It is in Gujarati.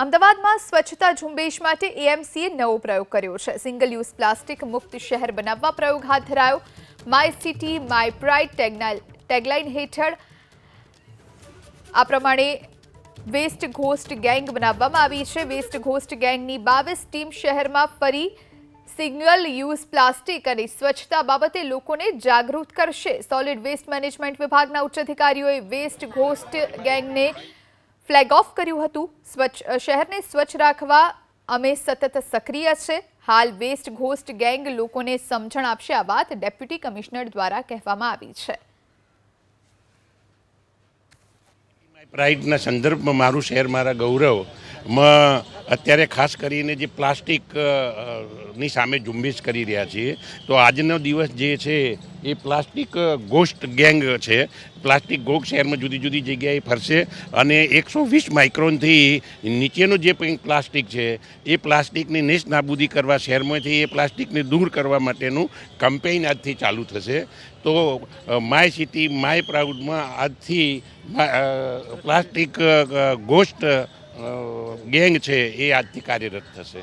અમદાવાદમાં સ્વચ્છતા ઝુંબેશ માટે એએમસીએ નવો પ્રયોગ કર્યો છે. સિંગલ યુઝ પ્લાસ્ટિક મુક્ત શહેર બનાવવા પ્રયોગ હાથ ધરાયો. My city my pride tagline હેઠળ આ પ્રમાણે વેસ્ટ ઘોસ્ટ ગેંગ બનાવવામાં આવી છે. વેસ્ટ ઘોસ્ટ ગેંગની બાવીસ ટીમ શહેરમાં ફરી સિંગલ યુઝ પ્લાસ્ટિક અને સ્વચ્છતા બાબતે લોકોને જાગૃત કરશે. સોલિડ વેસ્ટ મેનેજમેન્ટ વિભાગના ઉચ્ચ અધિકારીઓએ વેસ્ટ ઘોસ્ટ ગેંગને ફ્લેગ ઓફ કર્યું હતું. સ્વચ્છ શહેરને સ્વચ્છ રાખવા અમે સતત સક્રિય છે. હાલ વેસ્ટ ઘોસ્ટ ગેંગ લોકોને સમજણ આપશે આ વાત ડેપ્યુટી કમિશનર દ્વારા કહેવામાં આવી છે. પ્રાઇડના સંદર્ભમાં મારું શહેર મારા ગૌરવમાં અત્યારે ખાસ કરીને જે પ્લાસ્ટિક અ, અ, ની સામે ઝુંબેશ કરી રહ્યા છીએ તો આજનો દિવસ જે છે એ પ્લાસ્ટિક ગોસ્ટ ગેંગ છે. પ્લાસ્ટિક ગોગ શહેરમાં જુદી જુદી જગ્યાએ ફરશે અને એકસો વીસ માઇક્રોનથી નીચેનું જે પ્લાસ્ટિક છે એ પ્લાસ્ટિકની નેસ નાબૂદી કરવા શહેરમાંથી એ પ્લાસ્ટિકને દૂર કરવા માટેનું કમ્પેઇન આજથી ચાલુ થશે. તો માય સિટી માય પ્રાઉડમાં આજથી પ્લાસ્ટિક ગોસ્ટ ગેંગ છે એ આજથી કાર્યરત થશે.